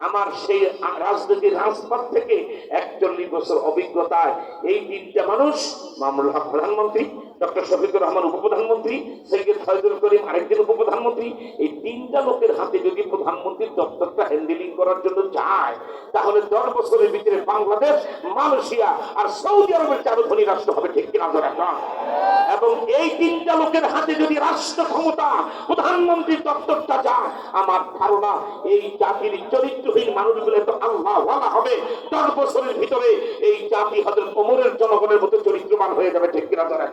আমার সেই রাজনীতির রাজপথ থেকে একচল্লিশ বছর অভিজ্ঞতায় এই তিনটা মানুষ মামুল প্রধানমন্ত্রী ডক্টর শফিকুর রহমান উপপ্রধানমন্ত্রী সৈয়দ ফয়জুল করিম আরেকজন উপপ্রধানমন্ত্রী, এই তিনটা লোকের হাতে যদি প্রধানমন্ত্রীর দপ্তরটা হ্যান্ডেলিং করার জন্য যায়, তাহলে দশ বছরের ভিতরে বাংলাদেশ, মালয়েশিয়া আর সৌদি আরবের চারো ধনী রাষ্ট্র হবে ঠিক কিনা ধরে এবং এই তিনটা লোকের হাতে যদি রাষ্ট্র ক্ষমতা, প্রধানমন্ত্রীর দপ্তরটা যায়, আমার ধারণা এই জাতির চরিত্রহীন মানুষগুলো তো আল্লাহ ওয়ালা হবে। দশ বছরের ভিতরে এই জাতি হজরত ওমরের জনগণের মতো চরিত্রবান হয়ে যাবে ঠিক কিনা ধরে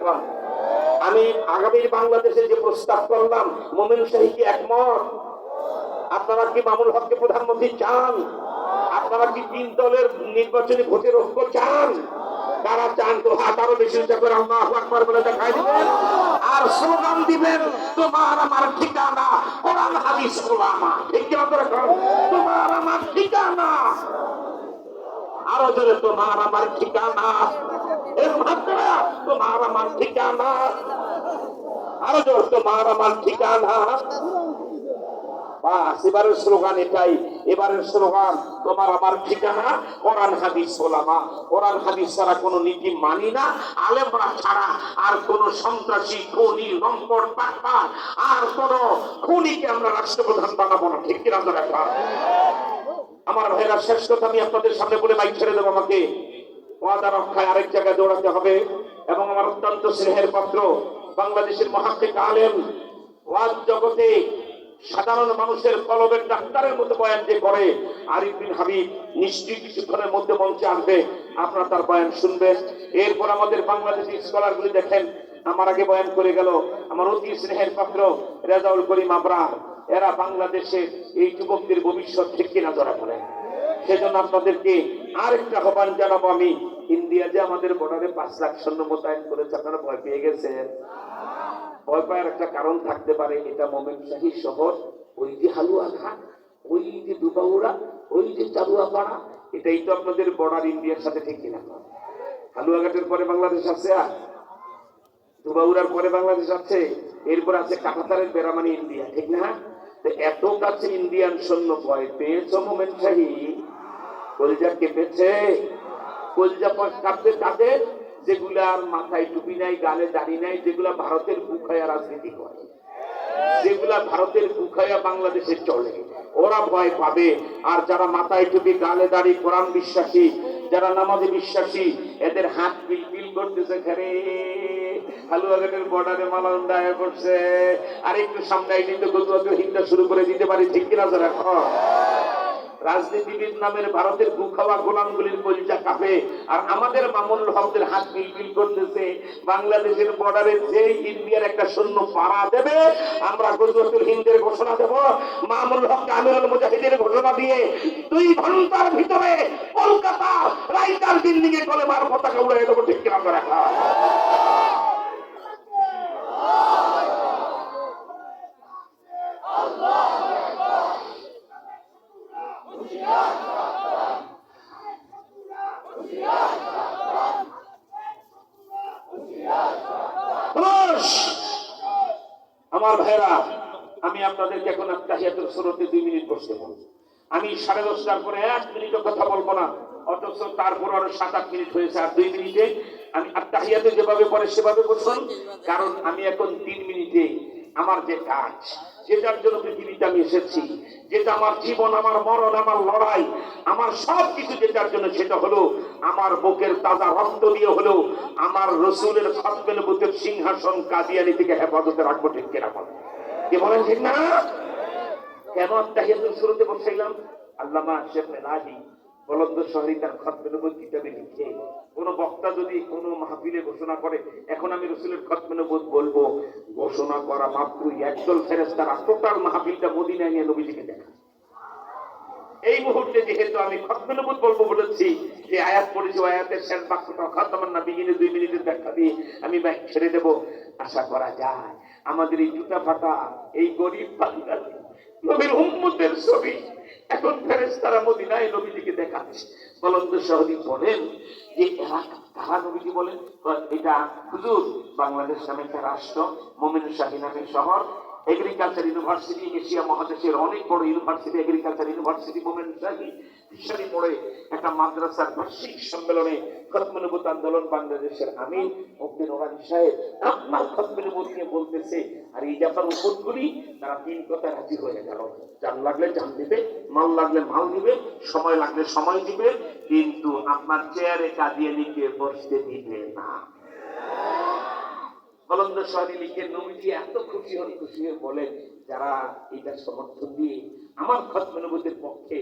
আমি আগামী বাংলাদেশে যে প্রস্তাব করলাম, মোমেন শাহীকে একমত? আপনারা কি মামুল হককে প্রধানমন্ত্রী চান? আপনারা কি তিন দলের নির্বাচনী ভোটের ঐক্য চান? তারা চান? তো হাত আরও বেশি বলে দেখাই দিবেন। আর স্লোগান দিবেন, তোমার আমার ঠিকানা, কোরআন, হাদিস তোমার আমার ঠিকানা। আরও জোরে, তোমার আমার ঠিকানা। তোমার আমার ঠিকানা। আরও জোরে, তোমার আমার ঠিকানা। বাস, এবারের স্লোগান এটাই। এবারের স্লোগান, তোমার আমার ঠিকানা, কোরআন, হাদিস কোরআন, হাদিস ছাড়া কোনো নীতি মানি না। আলেমরা ছাড়া আর কোন সন্ত্রাসী, খুনি, লম্পট পাকপার আর কোন খুনিকে আমরা রাষ্ট্রপ্রধান বানাবো না। ঠিক কিনা আমার ভাইরা, শেষ কথা আমি আপনাদের সামনে বলে বাইক ছেড়ে দেবো আমাকে। ওয়াদা রক্ষায় আরেক জায়গায় দৌড়াতে হবে। এবং আমার অত্যন্ত স্নেহের পাত্র, বাংলাদেশের মহাত্মিক আলেম, ওয়াজ জগতে সাধারণ মানুষের কলবের ডাক্তারের মতো বয়ান যে করে, আরিফ বিন হাবিব নিশ্চয়ই কিছুক্ষণের মধ্যে মঞ্চে আসবে। আপনারা তার বয়ান শুনবেন। এরপর আমাদের বাংলাদেশি স্কলারগুলি দেখেন। আমার আগে বয়ান করে গেল। আমার অতি স্নেহের পাত্র রেজাউল করিম আবরার। এরা বাংলাদেশের এই যুবকদের ভবিষ্যৎ ঠিক কিনা ধরা পড়ে? সেজন্য আপনাদেরকে আরেকটা আহ্বান জানাব আমি। ইন্ডিয়া যে আমাদের বর্ডারে পাঁচ লাখ সৈন্য মোতায়েন করেছে, আপনারা ভয় পেয়ে গেছেন? ভয় পাওয়ার একটা কারণ থাকতে পারে, এটা মোমেন শাহী শহর, ওই যে হালুয়া ঘাট, ওই যে দুবাউড়া ওই যে চালুয়াপাড়া, এটাই তো আপনাদের বর্ডার ইন্ডিয়ার সাথে ঠিক কিনা? হালুয়াঘাটের পরে বাংলাদেশ আছে আর? দুবাউড়ার পরে বাংলাদেশ আছে, এরপর আছে কাটাতারের বেড়ামানি ইন্ডিয়া, ঠিক না? এত কাছে ইন্ডিয়ান সৈন্য ভয় পেয়েছ মোমেন শাহী? কলজা কেঁপেছে? কলজা কাঁপতে তাদের যেগুলার মাথায় টুপি নাই, গালে দাড়ি নাই, যেগুলা ভারতের বুখায়া রাজনীতি করে, যেগুলা ভারতের বুখায়া বাংলাদেশে চলে, ওরা ভয় পাবে। আর যারা মাথায় টুপি, গালে দাড়ি, কোরআন বিশ্বাসী, যারা নামাজে বিশ্বাসী, এদের হাত পিল পিল করতেছে ঘরে হালুয়াঘাটের বর্ডারে মালা উন্ডায় করছে। আর একটু সামনে কিন্তু গতুয়াকে হিংসা শুরু করে দিতে পারি, ঠিক কিনা যারা রাজনীতিবিদ নামের ভারতের গুখাওয়া গোলামগুলির কলিজা কাঁপে, আর আমাদের মামুল হকদের হাত বিলবিল করতেছে। বাংলাদেশের বর্ডারে যে ইন্ডিয়ার একটা সৈন্য পাড়া দেবে, আমরা গুজরাতুল হিন্দের ঘোষণা দেব মামুল হক আমিরুল মুজাহিদের ঘোষণা দিয়ে দুই ঘণ্টার ভিতরে কলকাতা রাইটার বিল্ডিং এ কলেমার পতাকা উড়ে দেবো, ঠিক রাখা। খামোশ! আমার ভাইরা আমি আপনাদেরকে এখন আত্মাহিয়াতের সুরতে দুই মিনিট বসতে বলব আমি সাড়ে দশটার পরে এক মিনিটও কথা বলব না, অথচ তারপর আরও সাত আট মিনিট হয়েছে আর দুই মিনিটে আমি আত্মাহিয়াতে যেভাবে পরে সেভাবে বলছেন কারণ আমি এখন তিন মিনিটে আমার যে কাজ, যেটার জন্য পৃথিবীতে আমি এসেছি, যেটা আমার জীবন, আমার মরণ, আমার লড়াই, আমার সব কিছু যেটার জন্য সেটা হলো আমার বুকের তাজা রক্ত দিয়ে হলো আমার রসুলের খতমের বুকের সিংহাসন কাদিয়ানি থেকে হেফাজতে রাখব, ঠিক কিনা বলেন কে বলেন ঠিক না? কেন তাহিয়াতুল শুরুতে বসাইলাম? আল্লামা শেখ মেলাহি বলন্দ শহরী তার কিতাবে লিখে। কোন বক্তা যদি কোন মাহফিলে ঘোষণা করে, এখন আমি রসুলের বলব। ঘোষণা করা একদল টোটাল মাহফিলটা নিয়ে দেখা। এই মুহূর্তে যেহেতু আমি উপর বলব বলেছি যে আয়াত পড়েছি আয়াতের শেষ বাক্যটা খতমান না বিগিনে দুই মিনিটের ব্যাখ্যা দিয়ে আমি ব্যাগ ছেড়ে দেব। আশা করা যায়, আমাদের এই জুতা ফাটা, এই গরিব ছবি এখন ফেরেস্তারা মদিনায় নবীজিকে দেখাচ্ছে। বলন্ত সহদী বলেন যে এরা কারা নবীজি বলেন? এটা হুজুর, বাংলাদেশ নামে একটা রাষ্ট্র, মোমিন শাহী নামের শহর এগ্রিকালচার ইউনিভার্সিটি এশিয়া মহাদেশের অনেক বড় ইউনিভার্সিটি এগ্রিকালচার ইউনিভার্সিটি মোমেন্ট শাহী একটা মাদ্রাসার বার্ষিক সম্মেলনে আন্দোলন বাংলাদেশের সাহেব আপনার নিয়ে বলতেছে, আর এই উপরগুলি তারা তিন রাজি হয়ে গেল। জান লাগলে জান দিবে, মাল লাগলে মাল দিবে, সময় লাগলে সময় দিবে, কিন্তু আপনার চেয়ারে কাঁদিয়ে লিখে বসতে দিবে না। কলন্দ লিখে, নবীজি এত খুশি হন, খুশি হয়ে বলেন, যারা এটা সমর্থন দিয়ে আমার খতমানুভূতির পক্ষে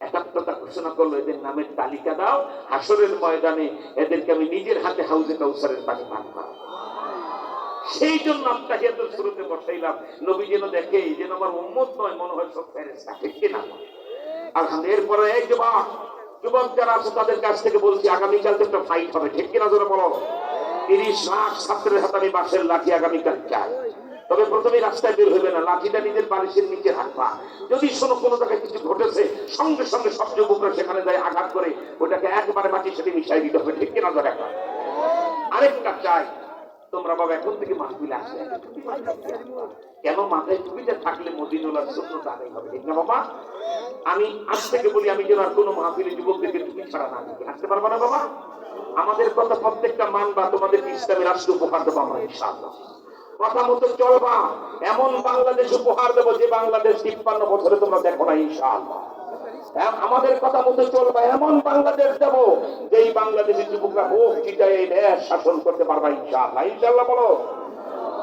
একাত্মতা ঘোষণা করল, এদের নামের তালিকা দাও। হাসরের ময়দানে এদেরকে আমি নিজের হাতে হাউজে কাউসারের পানি করাবো। সেই জন্য শুরুতে বসাইলাম, নবী যেন দেখে, যেন আমার উন্মত নয়, মনে হয় সব ফেরেস্তা এরপরে এই যুবক যুবক যারা আছে, তাদের কাছ থেকে বলছি, আগামীকাল তো একটা ফাইট হবে। ঠিক কিনা জোরে বলো? তিরিশ লাখ ছাত্রের হাতে আমি বাসের লাঠি আগামীকাল চাই। তবে প্রথমে রাস্তায় বের হবে না, লাঠিটা নিজের বালিশের নিচে রাখবা। যদি শোনো কোনো জায়গায় কিছু ঘটেছে, সঙ্গে সঙ্গে সব যুবকরা সেখানে যায় আঘাত করে, ওটাকে একবারে মাটির সাথে মিশাই দিতে হবে, ঠিক কিনা ধরে আরেকটা চাই, তোমরা বাবা এখন থেকে মাহফিলে আসলে কেন মাথায় টুপিটা থাকলে মদিনুলার জন্য দাঁড়াই হবে, ঠিক না বাবা? আমি আজ থেকে বলি, আমি যেন আর কোনো মাহফিলে যুবকদেরকে টুপি ছাড়া না দিই আসতে পারব না বাবা? আমাদের কথা প্রত্যেকটা মানবা, তোমাদের ইসলামী রাষ্ট্র উপকার দেবো আমরা, ইনশাআল্লাহ। কথা মতো চলবা। এমন বাংলাদেশ উপহার দেবো যে বাংলাদেশ তিপ্পান্ন বছরে তোমরা দেখো না, ইনশাআল্লাহ। আমাদের কথা মতো চলবে, এমন বাংলাদেশ দেবো যেই বাংলাদেশের যুবকরা ভোগ চিটায় এই শাসন করতে পারবা, ইনশাআল্লাহ। ইনশাআল্লাহ বলো।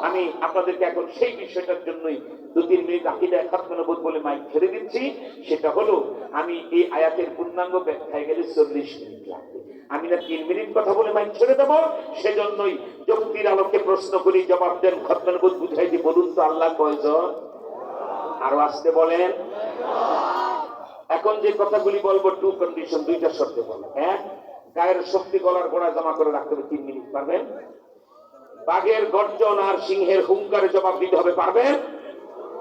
আমি আপনাদেরকে এখন সেই বিষয়টার জন্যই দু তিন মিনিট আকিদা খাতমানবোধ বলে মাইক ছেড়ে দিচ্ছি। সেটা হলো, আমি এই আয়াতের পূর্ণাঙ্গ ব্যাখ্যায় গেলে চল্লিশ মিনিট লাগবে। আমি না তিন মিনিট কথা বলে মাইক ছেড়ে দেবো, সেজন্যই যুক্তির আলোকে প্রশ্ন করি, জবাব দেন খাতমানবোধ বুঝাই দিয়ে বলুন তো আল্লাহ কয়জন? আরও আসতে বলেন। এখন যে কথাগুলি বলব টু কন্ডিশন দুইটা শর্তে বলো এক, গায়ের শক্তি গলার গোড়া জমা করে রাখতে হবে, তিন মিনিট, পারবেন? বাঘের গর্জন আর সিংহের হুঙ্কারে জবাব দিতে হবে, পারবেন?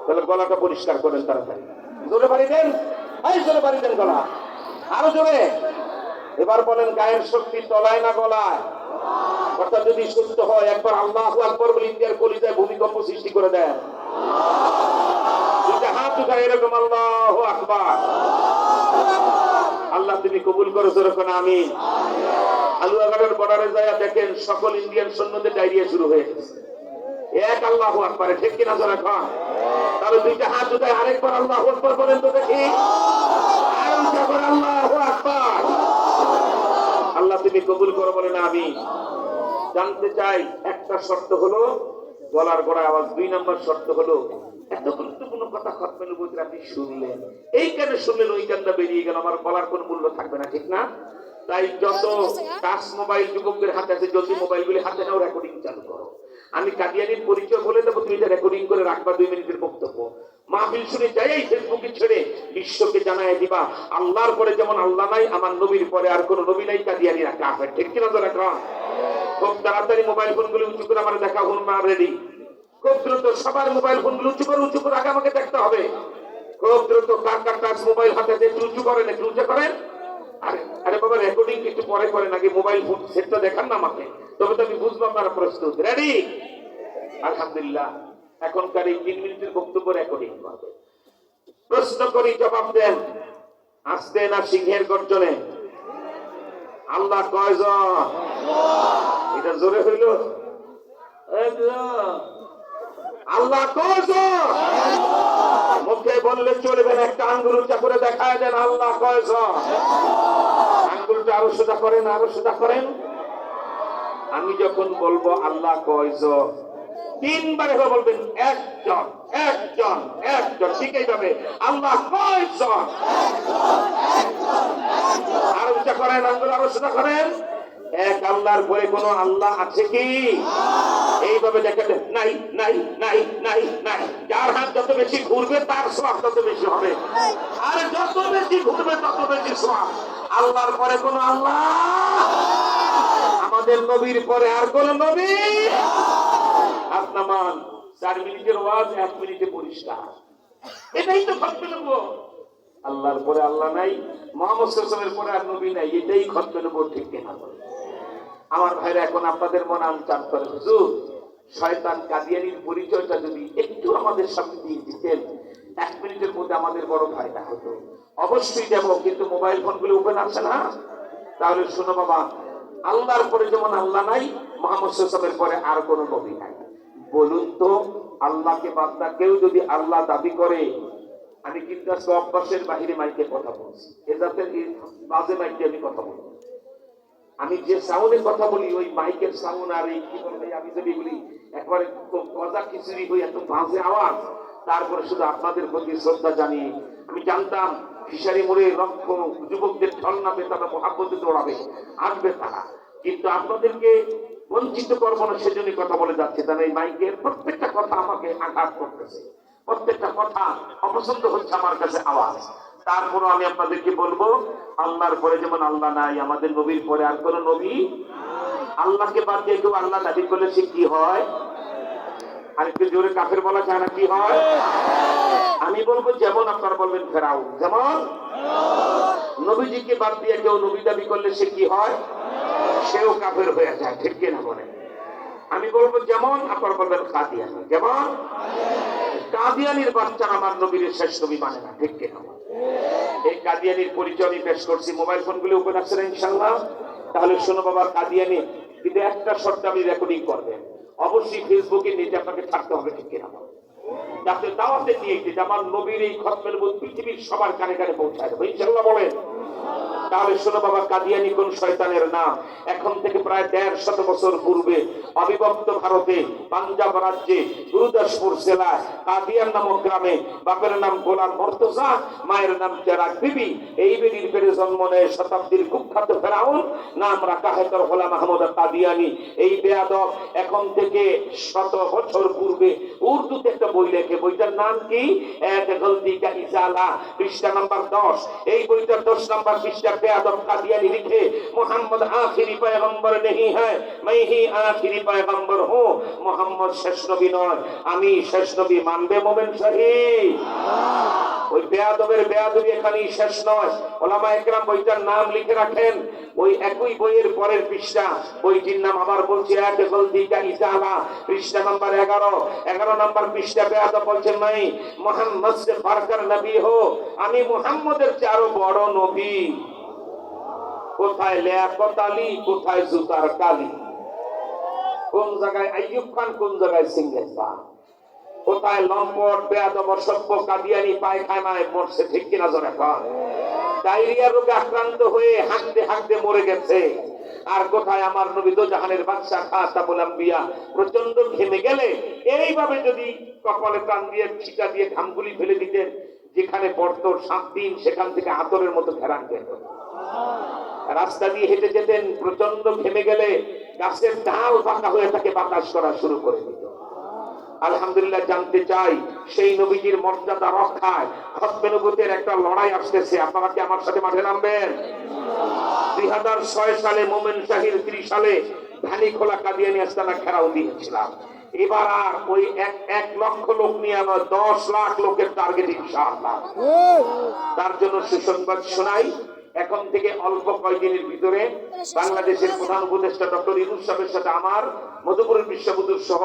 তাহলে গলাটা পরিষ্কার করেন তাড়াতাড়ি। জোরে বাড়ি দেন, এই জোরে বাড়ি দেন গলা। আরও জোরে। এবার বলেন গায়ের শক্তি তলায় না গলায়? কথা যদি সত্য হয়, একবার আল্লাহ আকবর বলে ইন্ডিয়ার কলিজায় ভূমিকম্প সৃষ্টি করে দেন। হাত উঠায় এরকম, আল্লাহ আল্লাহ তুমি কবুল করো যেরকম আমি বর্ডারে যায় দেখেন সকল ইন্ডিয়ান সৈন্যদের ডায়রিয়া শুরু হয়ে এক আল্লাহ আকবারে, ঠিক কিনা তাহলে দুইটা হাত উঠায় আরেকবার আল্লাহ আকবর বলেন তো দেখি। আর আল্লাহ তুমি কবুল করো বলেন আমি জানতে চাই একটা শর্ত হলো, গলার গোড়া আওয়াজ, দুই নম্বর শর্ত হলো এত গুরুত্বপূর্ণ কথা আপনি শুনলেন। এই কেন শুনলেন, ওই কানটা বেরিয়ে গেল, আমার গলার কোন মূল্য থাকবে না, ঠিক না? তাই যত টাচ মোবাইল যুবকদের হাতে আছে মোবাইল গুলি হাতে নাও রেকর্ডিং চালু করো। আমি কাদিয়ানির পরিচয় বলে দেবো, তুমি রেকর্ডিং করে রাখবা, দুই মিনিটের বক্তব্য। মাহফিল শুনে যাই ফেসবুকে ছেড়ে বিশ্বকে জানায় দিবা। আল্লাহর পরে যেমন আল্লাহ নাই, আমার নবীর পরে আর কোন নবী নাই কাদিয়ানি রাখা ঠিক কিনা তো রাখা খুব তাড়াতাড়ি মোবাইল ফোনগুলো উঁচু করে আমার দেখা হল না রেডি খুব দ্রুত সবার মোবাইল ফোনগুলো উঁচু করে উঁচু করে আগে আমাকে দেখতে হবে। খুব দ্রুত কার কার টাচ মোবাইল হাতে দিয়ে একটু উঁচু করেন, একটু উঁচু করেন। আরে আরে বাবা রেকর্ডিং একটু পরে করেন, আগে মোবাইল ফোন সেটটা দেখান না আমাকে। তবে তো আমি বুঝব আপনারা প্রস্তুত। রেডি আলহামদুলিল্লাহ। এখনকার এই তিন মিনিটের বক্তব্য রেকর্ডিং করবে প্রশ্ন করি, জবাব দেন। আসতে না সিংহের গর্জনে? আল্লাহ কয়জন এটা জোরে হইল? আল্লাহ কয়জন মুখে বললে চলবে না, একটা আঙ্গুল উঁচা করে দেখায় দেন, আল্লাহ কয়জন আঙ্গুলটা আরও সোজা করেন, আরও সোজা করেন। আমি যখন বলব, আল্লাহ কয়জন তিনবার এভাবে বলবেন, একজন একজন একজন ঠিক এইভাবে আল্লাহ কয়জন? আরও উঁচা করেন, আরও সোজা করেন। এক আল্লাহর পরে কোন আল্লাহ আছে কি? এইভাবে দেখাতে নাই নাই নাই নাই নাই। যার হাত যত বেশি ঘুরবে, তার সোয়াব তত বেশি হবে। আর যত বেশি ঘুরবে, তত বেশি সোয়াব। আল্লাহর পরে কোন আল্লাহ? আমাদের নবীর পরে আর কোন নবী? আপনামান চার মিনিটের ওয়াজ, এক মিনিটে পরিষ্কার। এটাই তো খতমে। নেব আল্লাহর পরে আল্লাহ নাই, মোহাম্মদ সাল্লামের পরে আর নবী নাই, এটাই খতমে নেব ঠিক কিনা আমার ভাইরা, এখন আপনাদের মনে আমি চান করে, হুজুর, শয়তান কাদিয়ানির পরিচয়টা যদি একটু আমাদের সামনে দিয়ে দিতেন, এক মিনিটের মধ্যে আমাদের বড় ফায়দা হতো। অবশ্যই দেব, কিন্তু মোবাইল ফোনগুলো ওপেন আছে না? তাহলে শোনো বাবা, আল্লাহর পরে যেমন আল্লাহ নাই, মোহাম্মদ সাল্লামের পরে আর কোনো নবী নাই। বলুন তো, আল্লাহকে বান্দা কেউ যদি আল্লাহ দাবি করে, আমি কিন্তু অভ্যাসের বাহিরে মাইকে কথা বলছি। এ বাজে মাইকে আমি কথা বলছি আমি যে সাউন্ডের কথা বলি, ওই মাইকের সাউন্ড আর এই কি বলে, আমি যদি বলি, একবারে গজা খিচুড়ি হয়ে এত বাজে আওয়াজ, তারপরে শুধু আপনাদের প্রতি শ্রদ্ধা জানিয়ে, আমি জানতাম ফিশারি মোড়ে লক্ষ যুবকদের ঠল নামে তারা মহাব্বতে দৌড়াবে আসবে তারা। কিন্তু আপনাদেরকে বঞ্চিত করব না সেজন্য কথা বলে যাচ্ছে। তারা এই মাইকের প্রত্যেকটা কথা আমাকে আঘাত করতেছে। প্রত্যেকটা কথা অপছন্দ হচ্ছে আমার কাছে আওয়াজ। তারপরও আমি আপনাদেরকে বলব, আল্লাহর পরে যেমন আল্লাহ নাই, আমাদের নবীর পরে আর কোন নবী আল্লাহকে বাদ দিয়ে কেউ আল্লাহ দাবি করলে সে কি হয়? আর একটু জোরে কাফের বলা যায় না, কি হয়? আমি বলব, যেমন আপনারা বলবেন ফেরাও যেমন নবীজিকে বাদ দিয়ে কেউ নবী দাবি করলে সে কি হয়? সেও কাফের হয়ে যায়, ঠিক কিনা বলে আমি বলব যেমন আপনারা বলবেন যেমন কাদিয়ানির বাচ্চারা আমার নবীর শেষ নবী মানে না, ঠিক কিনা এই কাদিয়ানির পরিচয় আমি পেশ করছি মোবাইল ফোনগুলো উপরে আছে ইনশাল্লাহ তাহলে শোনো বাবা, কাদিয়ানি কিন্তু একটা শর্ত আপনি রেকর্ডিং করবেন অবশ্যই ফেসবুকে নিজে আপনাকে থাকতে হবে, ঠিক কিনা নিয়ে আমার নবীর এই খতমের পৃথিবীর সবার কানে কানে পৌঁছায় বলেন, তাহলে শোনো বাবা, কাদিয়ানি কোন শয়তানের এখন থেকে প্রায় দেড় শত বছর পূর্বে অবিভক্ত ভারতে, পাঞ্জাব রাজ্যে, গুরুদাসপুর জেলায় কাদিয়ান নামক গ্রামে বাপের নাম গোলাম মর্তজা, মায়ের নাম চেরাক বিবি, এই বেদির পেরে জন্ম নেয় শতাব্দীর কুখ্যাত ফেরাউন, নাম রাখা হয় তার গোলাম আহমদ কাদিয়ানি। এই বেয়াদব এখন থেকে শত বছর পূর্বে উর্দুতে একটা বই লেখে বইটার নাম কি? পৃষ্ঠা দশ। এই বইটার দশ পৃষ্ঠা পেয়াদব কাদিয়ানি লিখে, মোহাম্মদ আখিরি পয়গম্বর নেই হ্যাঁ মাই হি আখিরি পয়গম্বর হো। মোহাম্মদ শেষ নবী নয়, আমি শেষ নবী মানবে মোমেন সাহি ওই বেয়াদবের বেয়াদবি এখানেই শেষ নয়। ওলামা একরাম বইটার নাম লিখে রাখেন, ওই একই বইয়ের পরের পৃষ্ঠা। বইটির নাম আবার বলছি পৃষ্ঠা নাম্বার এগারো। এগারো নাম্বার পৃষ্ঠা বেয়াদব বলছেন, নাই, মোহাম্মদ সে ফারকার নবী হো, আমি মোহাম্মদের চেয়ে আরও বড় নবী। কোথায় লেয়াকত আলী, কোথায় জুতার কালি? কোন জায়গায় আইয়ুব খান, কোন জায়গায় সিংহের খান? কোথায় লম্পট বেয়াদব অসভ্য কাদিয়ানি পায়খানায় মরছে, ঠিক কিনা জোরে খান ডায়রিয়া রোগে আক্রান্ত হয়ে হাঁকতে হাঁকতে মরে গেছে। আর কোথায় আমার নবী জাহানের বাদশা খাতা বলাম বিয়া প্রচণ্ড ঘেমে গেলে এইভাবে যদি কপালে টান দিয়ে, ছিটা দিয়ে ঘামগুলি ফেলে দিতেন, যেখানে পড়তো সাত দিন, সেখান থেকে আতরের মতো ঘেরান পেত রাস্তা দিয়ে হেঁটে যেতেন প্রচণ্ড ঘেমে গেলে গাছের ডাল ফাঁকা হয়ে তাকে বাতাস করা শুরু করে দিত। আলহামদুলিল্লাহ জানতে চাই সেই নবীজির মর্যাদা রক্ষায় খতবে একটা লড়াই আসতেছে। আপনারা কি আমার সাথে মাঠে নামবেন? দুই হাজার ছয় সালে মোমেন শাহির ত্রিশ সালে ধানি খোলা কাদিয়ানি আস্তানা খেরাও দিয়েছিলাম। এবার আর ওই এক এক লক্ষ লোক নিয়ে আমার দশ লাখ লোকের টার্গেট ইনশাআল্লাহ। তার জন্য সুসংবাদ শোনাই। এখন থেকে অল্প কয়েকদিনের ভিতরে বাংলাদেশের প্রধান উপদেষ্টা ডক্টর ইনুস সাহেবের সাথে আমার মধুপুরের বিশ্ববুদুর সহ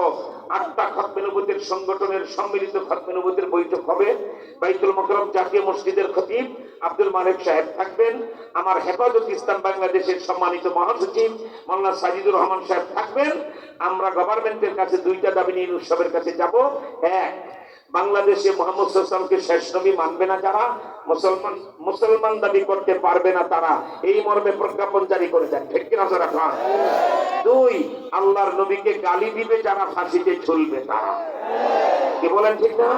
আটটা খতমেনবতের সংগঠনের সম্মিলিত খতমেনবতের বৈঠক হবে। বাইতুল মকরম জাতীয় মসজিদের খতিব আব্দুল মালিক সাহেব থাকবেন। আমার হেফাজত ইসলাম বাংলাদেশের সম্মানিত মহাসচিব মোল্লা সাজিদুর রহমান সাহেব থাকবেন। আমরা গভর্নমেন্টের কাছে দুইটা দাবি নিয়ে ইনুস সাহেবের কাছে যাব। এক বাংলাদেশে মোহাম্মদ সাল্লামকে শেষ নবী মানবে না যারা, মুসলমান মুসলমান দাবি করতে পারবে না তারা। এই মর্মে প্রজ্ঞাপন জারি করে দেন। ঠিক কিনা যারা খান দুই, আল্লাহর নবীকে গালি দিবে যারা ফাঁসিতে ঝুলবে তারা কি বলেন ঠিক না?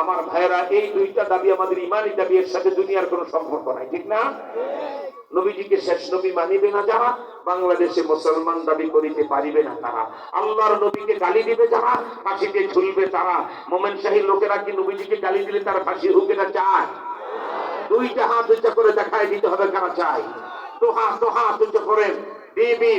আমার ভাইয়েরা, এই দুইটা দাবি আমাদের ইমানি দাবি এর সাথে দুনিয়ার কোনো সম্পর্ক নাই, ঠিক না? নবীজিকে শেষ নবী মানিবে না যারা, বাংলাদেশে মুসলমান দাবি করিতে পারিবে না তারা। আল্লাহর নবীকে গালি দিবে যারা, ফাঁসিতে ঝুলবে তারা। মোমেন শাহী লোকেরা কি নবীজিকে গালি দিলে তারা ফাঁসি হুকে না চায়? দুইটা হাত দুইটা করে দেখায় দিতে হবে কারা চায়? তো হাত উচ্চ করেন বিবি,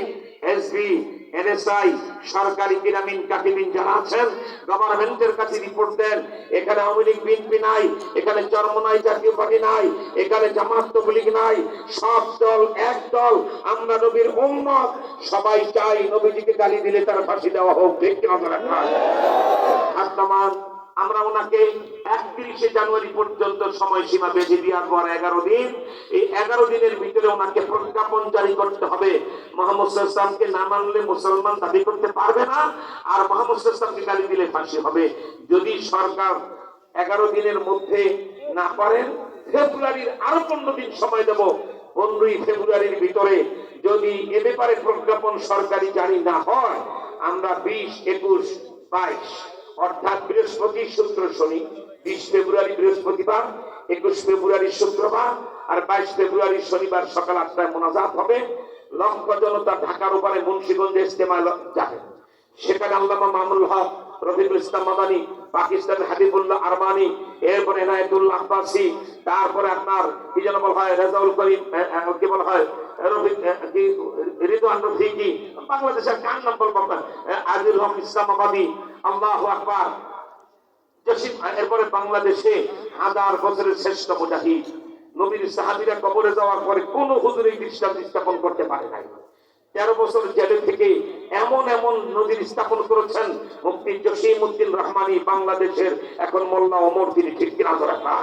এসবি এনএসআই, সরকারি পিরামিন কাটিমিন যারা আছেন গভর্নমেন্টের কাছে রিপোর্ট দেন, এখানে আওয়ামী লীগ, বিএনপি নাই, এখানে চরম নাই, জাতীয় পার্টি নাই, এখানে জামাত তবলিগ নাই, সব দল এক দল, আমরা নবীর উম্মত, সবাই চাই নবীজিকে গালি দিলে তার ফাঁসি দেওয়া হোক, ঠিক কিনা বলেন না? আমরা ওনাকে একত্রিশে জানুয়ারি পর্যন্ত সময়সীমা বেঁধে দেওয়ার পর এগারো দিন, এই এগারো দিনের ভিতরে ওনাকে প্রজ্ঞাপন জারি করতে হবে। মোহাম্মদ ইসলামকে না মানলে মুসলমান দাবি করতে পারবে না, আর মোহাম্মদ ইসলামকে গালি দিলে ফাঁসি হবে। যদি সরকার এগারো দিনের মধ্যে না পারেন ফেব্রুয়ারির আরও পনেরো দিন সময় দেব। পনেরোই ফেব্রুয়ারির ভিতরে যদি এ ব্যাপারে প্রজ্ঞাপন সরকারি জারি না হয়, আমরা বিশ, একুশ, বাইশ অর্থাৎ বৃহস্পতি শুক্র শনি, বিশ ফেব্রুয়ারি বৃহস্পতিবার, একুশ ফেব্রুয়ারি শুক্রবার, আর বাইশ ফেব্রুয়ারি শনিবার সকাল আটটায় মোনাজাত হবে। লক্ষ জনতা ঢাকার উপরে মুন্সিগঞ্জে ইস্তেমা যাবে। সেখানে আল্লামা মামুল হক ইসলাম পাকিস্তান হাবিবুল্লাহ আরমানি এরপরে এনায়তুল্লাহ তারপরে আপনার কি যেন বলা হয়, রেজাউল করিম কি বলা হয় বাংলাদেশের বাংলাদেশে হাজার বছরের শ্রেষ্ঠ মুজাহিদ। নবীর সাহাবিরা কবরে যাওয়ার পরে কোন হুজুরে দৃষ্টান্ত স্থাপন করতে পারে নাই। তেরো বছর জেলে থেকে এমন এমন নদীর স্থাপন করেছেন মুক্তি জসিম উদ্দিন রহমানি বাংলাদেশের এখন মোল্লা অমর তিনি ঠিক কিনা রাখা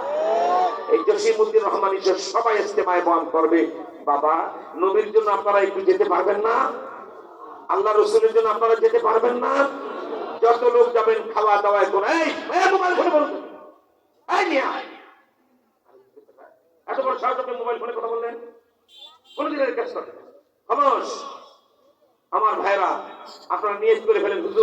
এই জসিম উদ্দিন রহমানি সবাই ইস্তেমায় বহন করবে, বাবা, নবীর জন্য আপনারা একটু যেতে পারবেন না? আল্লাহ রসুলের জন্য আপনারা যেতে পারবেন না? যত লোক যাবেন খাওয়া দাওয়ায় করে এই এই, মোবাইল ফোনে বলুন। এই মিয়া। এত বড় আপনি মোবাইল ফোনে কথা বললেন? করেন? খামোশ। আমার ভাইরা আপনারা নিয়ে ফেলেন হুজুর।